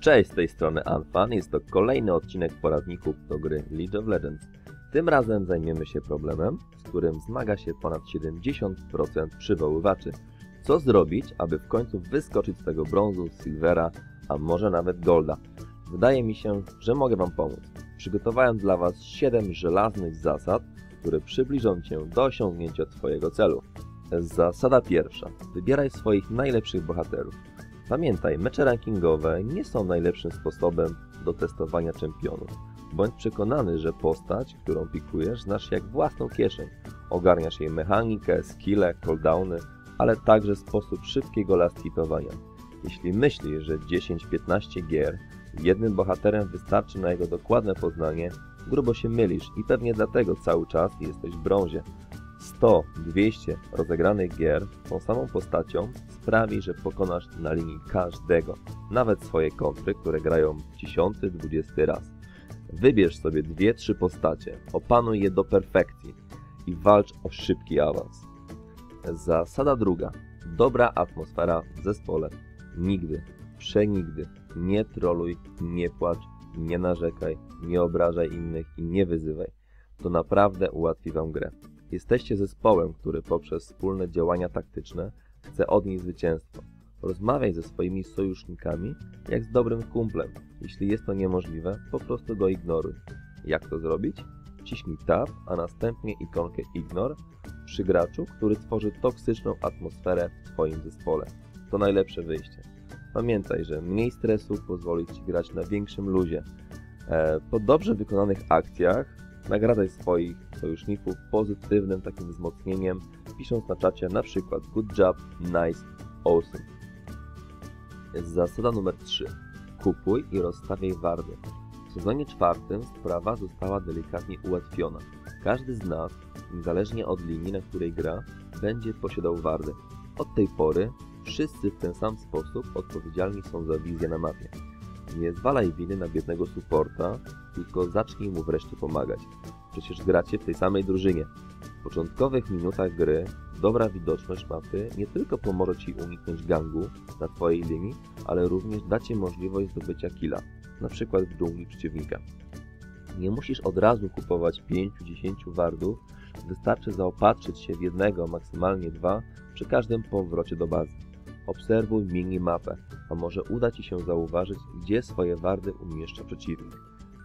Cześć, z tej strony Anfan. Jest to kolejny odcinek poradników do gry League of Legends. Tym razem zajmiemy się problemem, z którym zmaga się ponad 70% przywoływaczy. Co zrobić, aby w końcu wyskoczyć z tego brązu, silvera, a może nawet golda? Wydaje mi się, że mogę Wam pomóc. Przygotowałem dla Was 7 żelaznych zasad, które przybliżą Cię do osiągnięcia Twojego celu. Zasada pierwsza. Wybieraj swoich najlepszych bohaterów. Pamiętaj, mecze rankingowe nie są najlepszym sposobem do testowania czempionów. Bądź przekonany, że postać, którą pikujesz, znasz jak własną kieszeń. Ogarniasz jej mechanikę, skille, cooldowny, ale także sposób szybkiego last hitowania. Jeśli myślisz, że 10-15 gier jednym bohaterem wystarczy na jego dokładne poznanie, grubo się mylisz i pewnie dlatego cały czas jesteś w brązie. 100-200 rozegranych gier tą samą postacią sprawi, że pokonasz na linii każdego, nawet swoje kontry, które grają 10-20 raz. Wybierz sobie 2-3 postacie, opanuj je do perfekcji i walcz o szybki awans. Zasada druga. Dobra atmosfera w zespole. Nigdy, przenigdy nie troluj, nie płacz, nie narzekaj, nie obrażaj innych i nie wyzywaj. To naprawdę ułatwi Wam grę. Jesteście zespołem, który poprzez wspólne działania taktyczne chce odnieść zwycięstwo. Rozmawiaj ze swoimi sojusznikami jak z dobrym kumplem. Jeśli jest to niemożliwe, po prostu go ignoruj. Jak to zrobić? Wciśnij Tab, a następnie ikonkę Ignore przy graczu, który tworzy toksyczną atmosferę w Twoim zespole. To najlepsze wyjście. Pamiętaj, że mniej stresu pozwoli Ci grać na większym luzie. E, po dobrze wykonanych akcjach Nagradzaj swoich sojuszników pozytywnym takim wzmocnieniem, pisząc na czacie na przykład good job, nice, awesome. Zasada numer 3. Kupuj i rozstawiaj wardy. W sezonie czwartym sprawa została delikatnie ułatwiona. Każdy z nas, niezależnie od linii, na której gra, będzie posiadał wardy. Od tej pory wszyscy w ten sam sposób odpowiedzialni są za wizję na mapie. Nie zwalaj winy na biednego supporta, tylko zacznij mu wreszcie pomagać. Przecież gracie w tej samej drużynie. W początkowych minutach gry dobra widoczność mapy nie tylko pomoże Ci uniknąć gangu na Twojej linii, ale również da Ci możliwość zdobycia killa, przykład w dżungli przeciwnika. Nie musisz od razu kupować 5-10 wardów, wystarczy zaopatrzyć się w jednego, maksymalnie dwa przy każdym powrocie do bazy. Obserwuj minimapę, a może uda Ci się zauważyć, gdzie swoje wardy umieszcza przeciwnik.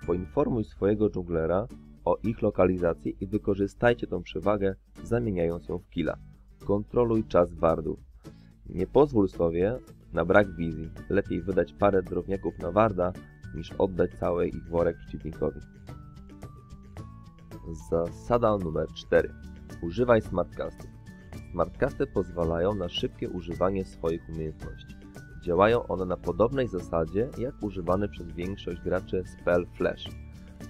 Poinformuj swojego dżunglera o ich lokalizacji i wykorzystajcie tą przewagę, zamieniając ją w killa. Kontroluj czas wardów. Nie pozwól sobie na brak wizji. Lepiej wydać parę drobniaków na warda, niż oddać cały ich worek przeciwnikowi. Zasada numer 4. Używaj smartcastów. Smartcasty pozwalają na szybkie używanie swoich umiejętności. Działają one na podobnej zasadzie, jak używany przez większość graczy spell Flash.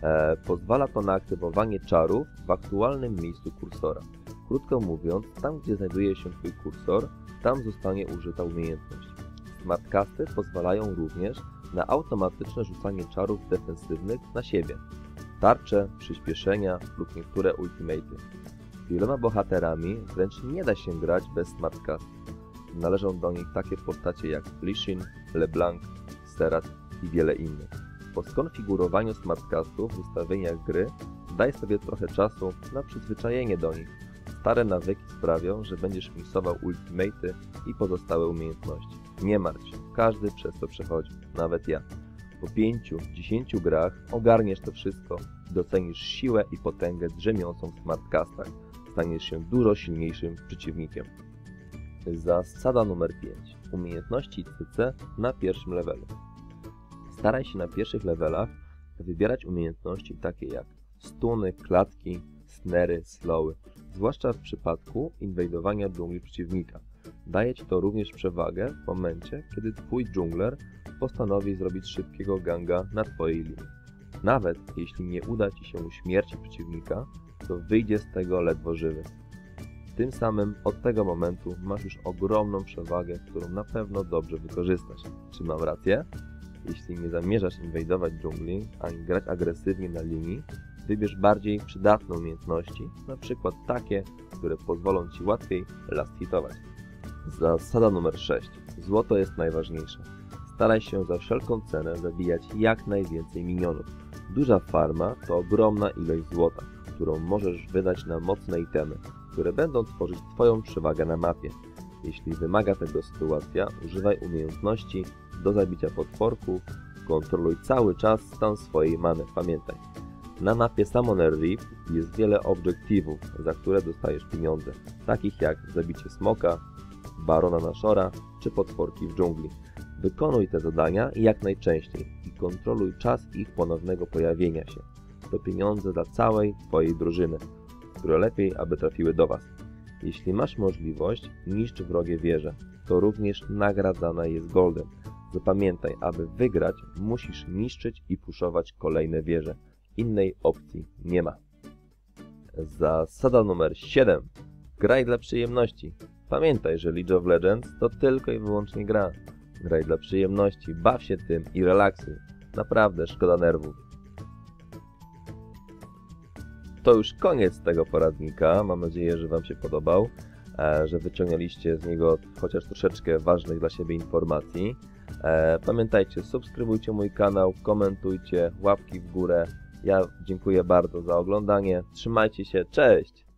E, pozwala to na aktywowanie czarów w aktualnym miejscu kursora. Krótko mówiąc, tam gdzie znajduje się Twój kursor, tam zostanie użyta umiejętność. Smartcasty pozwalają również na automatyczne rzucanie czarów defensywnych na siebie. Tarcze, przyspieszenia lub niektóre ultimaty. Wieloma bohaterami wręcz nie da się grać bez smartcast. Należą do nich takie postacie jak Lishin, LeBlanc, Serat i wiele innych. Po skonfigurowaniu smartcastów w ustawieniach gry daj sobie trochę czasu na przyzwyczajenie do nich. Stare nawyki sprawią, że będziesz misował ultimaty i pozostałe umiejętności. Nie martw się, każdy przez to przechodzi, nawet ja. Po 5-10 grach ogarniesz to wszystko docenisz siłę i potęgę drzemiącą w smartcastach. Staniesz się dużo silniejszym przeciwnikiem. Zasada numer 5. Umiejętności CC na pierwszym levelu. Staraj się na pierwszych levelach wybierać umiejętności takie jak stuny, klatki, snery, slowy, zwłaszcza w przypadku inwajdowania dżungli przeciwnika. Daje Ci to również przewagę w momencie, kiedy Twój dżungler postanowi zrobić szybkiego ganga na Twojej linii. Nawet jeśli nie uda Ci się uśmiercić przeciwnika, to wyjdzie z tego ledwo żywy. Tym samym od tego momentu masz już ogromną przewagę, którą na pewno dobrze wykorzystasz. Czy mam rację? Jeśli nie zamierzasz inwajdować dżungli, ani grać agresywnie na linii, wybierz bardziej przydatne umiejętności, na przykład takie, które pozwolą Ci łatwiej last hitować. Zasada numer 6. Złoto jest najważniejsze. staraj się za wszelką cenę zabijać jak najwięcej minionów. Duża farma to ogromna ilość złota, którą możesz wydać na mocne itemy, które będą tworzyć Twoją przewagę na mapie. Jeśli wymaga tego sytuacja, używaj umiejętności do zabicia potworków, kontroluj cały czas stan swojej many, pamiętaj. Na mapie Summoner Reef jest wiele obiektywów, za które dostajesz pieniądze, takich jak zabicie smoka, barona naszora czy potworki w dżungli. Wykonuj te zadania jak najczęściej i kontroluj czas ich ponownego pojawienia się. To pieniądze dla całej Twojej drużyny, które lepiej, aby trafiły do Was. Jeśli masz możliwość, niszcz wrogie wieże. To również nagradzane jest goldem. Zapamiętaj, aby wygrać, musisz niszczyć i puszować kolejne wieże. Innej opcji nie ma. Zasada numer 7. Graj dla przyjemności. Pamiętaj, że League of Legends to tylko i wyłącznie gra. Graj dla przyjemności, baw się tym i relaksuj. Naprawdę szkoda nerwów. To już koniec tego poradnika. Mam nadzieję, że Wam się podobał, e, że wyciągnęliście z niego chociaż troszeczkę ważnych dla siebie informacji. E, Pamiętajcie, subskrybujcie mój kanał, komentujcie, łapki w górę. Ja dziękuję bardzo za oglądanie. Trzymajcie się, cześć!